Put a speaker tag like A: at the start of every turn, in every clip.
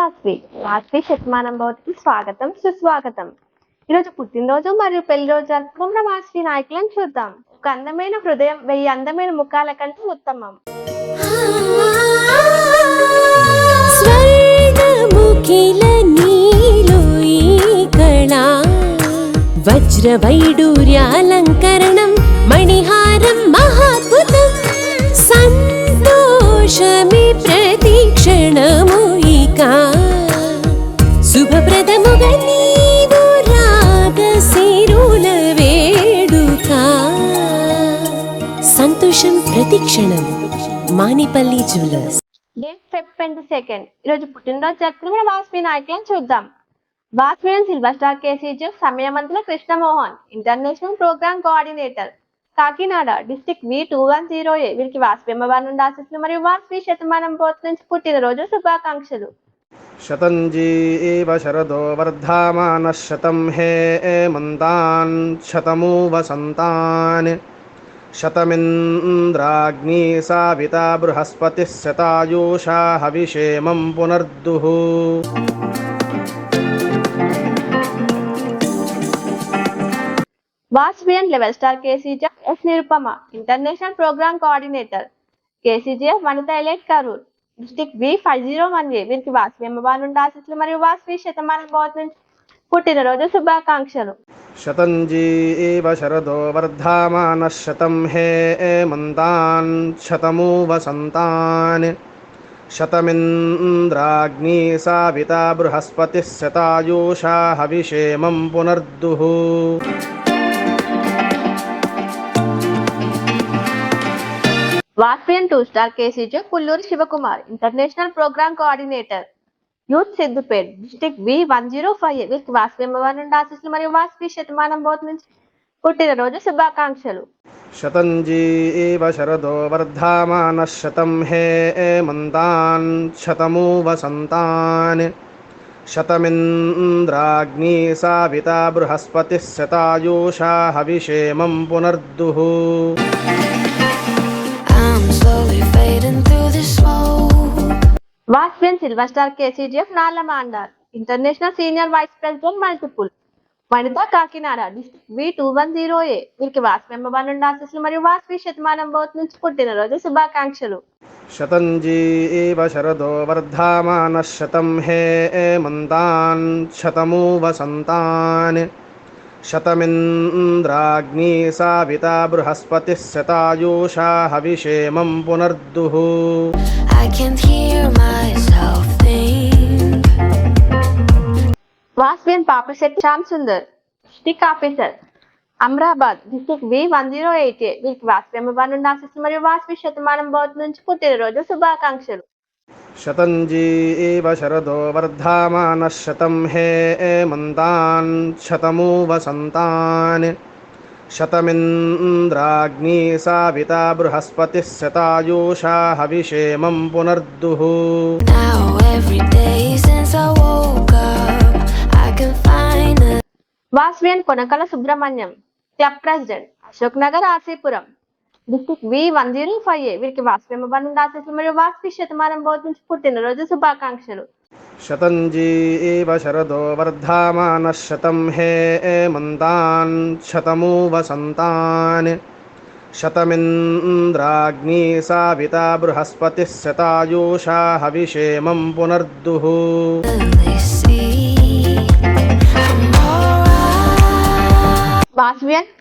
A: వాస్వి వాస్వి శతమానం భవతికి స్వాగతం సుస్వాగతం. ఈరోజు పుట్టినరోజు మరియు పెళ్ళి రోజు జరుపుకున్న వాస్వి నాయకులను చూద్దాం. ఒక అందమైన హృదయం వెయ్యి అందమైన ముఖాల కంటే ఉత్తమం.
B: స్వర్ణముఖిల అలంకరణ ప్రతిక్షణం Manipalli jewellers.
A: Date Feb twenty second ఈరోజు పుట్టినరోజు జరుపుకున్న వాస్మి నాయకులను చూద్దాం. వాస్మిన్ silver star KCG Samayamanthula Krishnamohan international programme coordinator Kakinada district V two one zero A వీరికి వాస్పిమ్మవారి నుండి ఆశిస్తులు మరియు వాస్వి శతమానం పోత నుంచి పుట్టినరోజు శుభాకాంక్షలు.
C: శతంజీ శరదో వర్ధమాన శతం హే మంతాన్ శతమూ వసంతాన్ शतमिन्द्राग्नी साविता बृहस्पतिः शतायुषा हविषेमं पुनर्दुः
A: Vasavi and level star KCGF S Nirupama international program coordinator KCGF Vanitha elite Karur district V five zero one A వీరికి వాస్వి అమ్మవారి నుండి ఆశిస్తులు మరియు వాస్వి శతమానం భవతి నుంచి పుట్టినరోజు శుభాకాంక్షలు.
C: శతంజీ ఏవ శరదో వర్ధమాన శతం హే మంతాన్ శతమూ వసంతాన్ శతమింద్రాగ్ని సావిత బృహస్పతి శతాయూషా
A: హవిషేమం పునర్దుః. వాస్పియన్ two star KCJ Kulluri Sivakumar international programme coordinator. Youth Siddipet district V one zero five వీరికి వాసవి అమ్మవారి నుండి ఆశీస్సులు మరియు వాసవి శతమానం బోత్ నుంచి పుట్టినరోజు శుభాకాంక్షలు.
C: శతంజీ శరదో వర్ధమాన శతం హే మంతాన్ శతమూ వసంతాన్
D: శతమింద్రాగ్ని సావిత బృహస్పతి శతాయూషా హవిషేమం పునర్దుః.
A: వాస్పియన్ silver star KCGF నాలమాండార్ international senior vice president multiple Vanitha Kakinada district V two one zero A వీరికి వాస్ మెంబర్ నుండి ఆశీస్సులు మరియు వాస్పి శతమానం బోత్ నుంచి పుట్టినరోజు శుభాకాంక్షలు.
C: శతంజీ శరదో వర్ధమాన శతం హే మంతాన్ శతము వసంతాన్ शतमिन्द्राग्नी साविता बृहस्पतिः शतायुषा हविषेमं पुनर्दुः
D: I can't hear myself think.
A: Vasavian Papisetti Shyam Sundar district officer Amrabad district V one zero eight A వీరికి వాస్వి అమ్మవారి నుండి ఆశీస్సులు మరియు వాస్వి శతమానం భవతి నుంచి పుట్టినరోజు శుభాకాంక్షలు
C: शतञ्जी एव शरदो वर्धामानः शतं हे एमन्तान् शतमु वसन्तान् शतमिन्द्राग्नी साविता बृहस्पतिः शतायुषा हविषेमं पुनर्दुः।
D: Now every day since I woke up,
A: district V one zero five A वीर की वास्तव में बन दास इसलिए मेरे वास्तव की शतमान में बहुत मुझे पुरते नरोज से बाकांक्षा लो
C: शतंजी एव शरदो वर्धामान शतम हे मंदान शतमु वसंतान शतमिंद्राग्नि साविता बृहस्पति शतायुषा हविषेमं पुनर्दुः
E: वास्वियन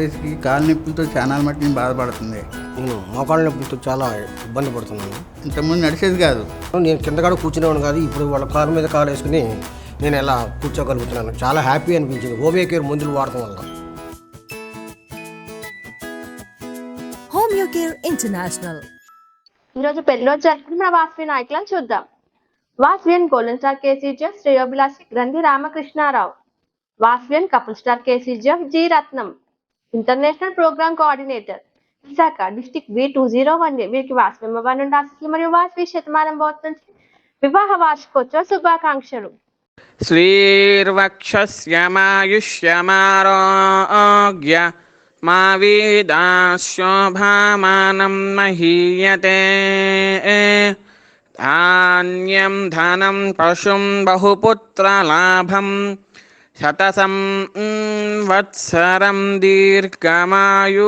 E: ఎక్సర్సైజ్కి కాలు నొప్పులతో చాలా మట్టి బాధపడుతుంది.
F: నేను మోకాళ్ళ నొప్పులతో చాలా ఇబ్బంది పడుతున్నాను.
E: ఇంతకుముందు నడిచేది కాదు.
F: నేను కింద కూడా కూర్చునేవాడు కాదు ఇప్పుడు వాళ్ళ కారు మీద కాలు వేసుకుని నేను ఎలా కూర్చోగలుగుతున్నాను. చాలా హ్యాపీ అనిపించింది. హోమియో కేర్ మందులు వాడటం వల్ల.
B: Homeo Care International.
A: ఈరోజు పెళ్ళిలో జరుగుతున్న వాస్వి నాయకులను చూద్దాం. వాస్వియన్ గోల్డెన్ స్టార్ కేసీజీఎఫ్ శ్రేయోభిలాషి Granthi Ramakrishnarao. వాస్వియన్ couple star KCGF G Ratnam. International programme coordinator. Visakha district B two zero one వీరికి వాసు మెంబర్ నుండి మరియు వాసు శతమానం బోధించి వివాహ వార్షికోత్సవ శుభాకాంక్షలు.
G: శ్రీర్వక్షమాయుష్యమారోగ్య మా వీదాశోభామానం మహీయతే. ధాన్యం ధనం పశుం బహుపుత్రలాభం శతసం
D: వత్సరం దీర్ఘమాయు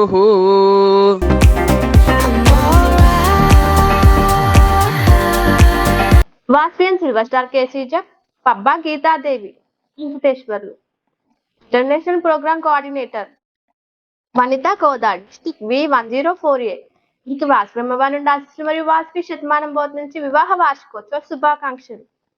A: వాస్యం silver star KCG Pabba Geethadevi Venkateswarlu generation programme coordinator Vanitha Kodad district V one zero four A మీకు వాస్పి బ్రహ్మవారి నుండి ఆశిస్తున్న మరియు వాస్పి శతమానం బోధ నుంచి వివాహ వార్షికోత్సవ శుభాకాంక్షలు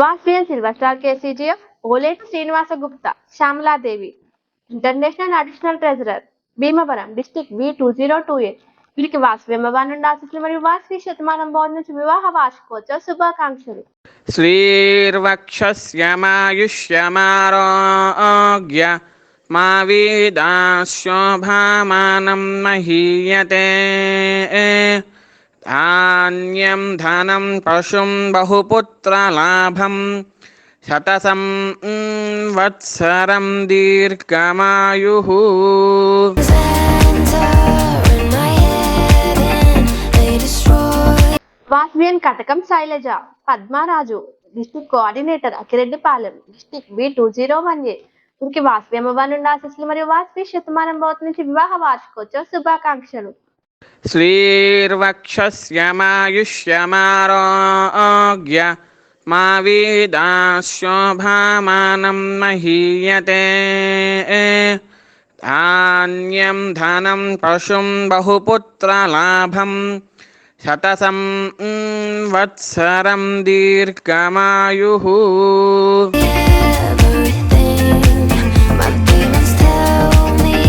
A: Vasvian Silverstar KCGF, Oleta Srinivasa Gupta, Shamla Devi, International Additional Treasurer, Bhimavaram, District B2028. వీరికి వాసవి అమ్మవారి ఆశిస్సులు మరియు వాసవి శతమానం బోధ నుంచి వివాహ వార్షికోత్సవ శుభాకాంక్షలు
G: శ్రీర్వక్షమాయుష్యమారోగ్య మా వీదాశోభామానం మహీయతే
D: ఆన్యం ధనం పశుం బహుపుత్రలాభం శతసం వత్సరం దీర్ఘమాయు
A: వాస్వియన్ Katakam Sailaja Padmaraju district coordinator Akireddipalem district B two zero one A. వీరికి వాస్వి అమ్మవారి నుండి ఆశిస్సులు మరియు వాస్వి శతమానం భవత్ నుంచి వివాహ వార్షికోత్సవ శుభాకాంక్షలు.
G: श्रीर्वक्षस्यमायुष्यमारोग्य मा वेदाशोभामानं महीयते धान्यं धनं पशुं बहुपुत्रलाभं शतसं mm, वत्सरं दीर्घमायुः
D: Everything my demons tell me.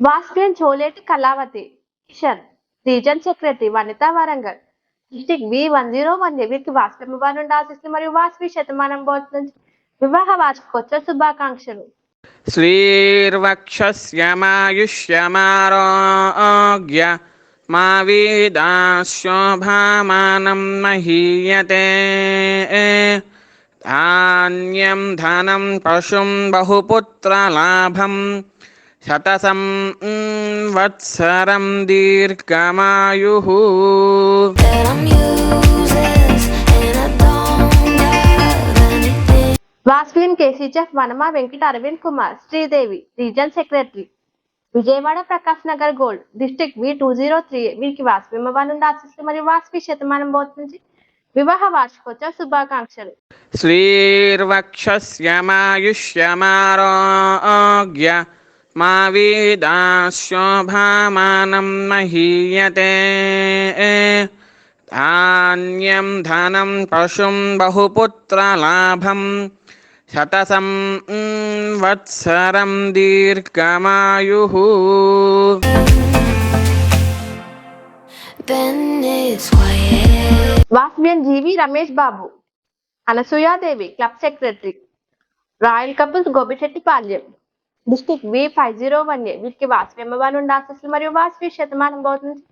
A: వాస్వియన్ Choleti Kalavathi section region secretary Vanitha Warangal district V one zero one వీరికి వాస్వి నుండి ఆశిస్తూ మరియు వాస్వి శతమానం బోర్డు నుంచి వివాహ వార్షికోత్సవ శుభాకాంక్షలు.
G: శ్రీర్వక్షమాయుష్యమారోగ్య మా వీదాశోభామానం
D: మహీయతే. ధాన్యం ధనం పశుం బహుపుత్రలాభం శతసం వత్సరం దీర్ఘమాయు
A: వాస్విన్ KCGF Vanama Venkata Aravind Kumar Sridevi region secretary. Vijayawada Prakash Nagar gold district V two zero three. వీరికి వాస్విమవా నుండి ఆశిస్తూ మరియు వాస్వి శతమానం పోతుంది. వివాహ వార్షికోత్సవ శుభాకాంక్షలు.
G: శ్రీర్వక్షమాయుష్యమారోగ్య మా వేదాశోభామానం మహీయతే ధాన్యం ధనం పశుం బహుపుత్రలాభం
D: శతసం వత్సరం దీర్ఘమాయు
A: వాస్మ్యం GV Ramesh Babu Anasuyadevi club secretary royal couples Gobisetti Palyam V five zero one A వీరికి వాస్వి అమ్మవారి నుండి ఆశీస్సులు మరియు వాస్వి శతమానం బోధ నుంచి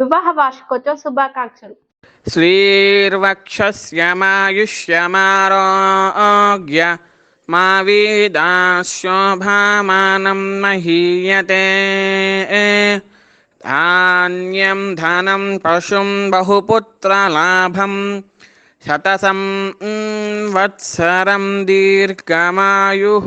A: వివాహ వార్షికోత్సవ శుభాకాంక్షలు
G: श्रीर्वक्षस्यमायुष्यमारोग्य मा वेदाशोभामानं महीयते धान्यं धनं पशुं बहुपुत्रलाभं शतसं mm, वत्सरं दीर्घमायुः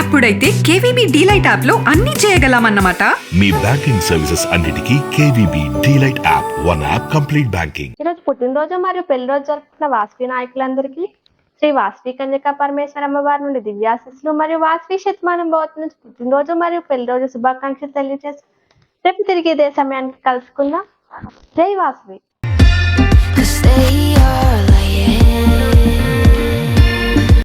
H: అప్పుడైతే కేవీబీ డీలైట్ యాప్లో అన్ని చేయగలమన్నమాట.
I: మీ బ్యాంకింగ్ సర్వీసెస్ అన్నిటికీ KVB DLite app one app complete banking.
A: ఈరోజు పుట్టినరోజు మరియు పెళ్ళి రోజు జరుపుకున్న వాసవి నాయకులందరికీ శ్రీ వాసవి కన్యక పరమేశ్వరమ్మ వారి నుండి దివ్యాశిస్సులు మరియు వాసవి శతమానం భవతి నుంచి పుట్టినరోజు మరియు పెళ్ళి రోజు శుభాకాంక్షలు తెలియజేసి రేపు తిరిగి ఇదే సమయానికి కలుసుకుందాం. జై వాసవి.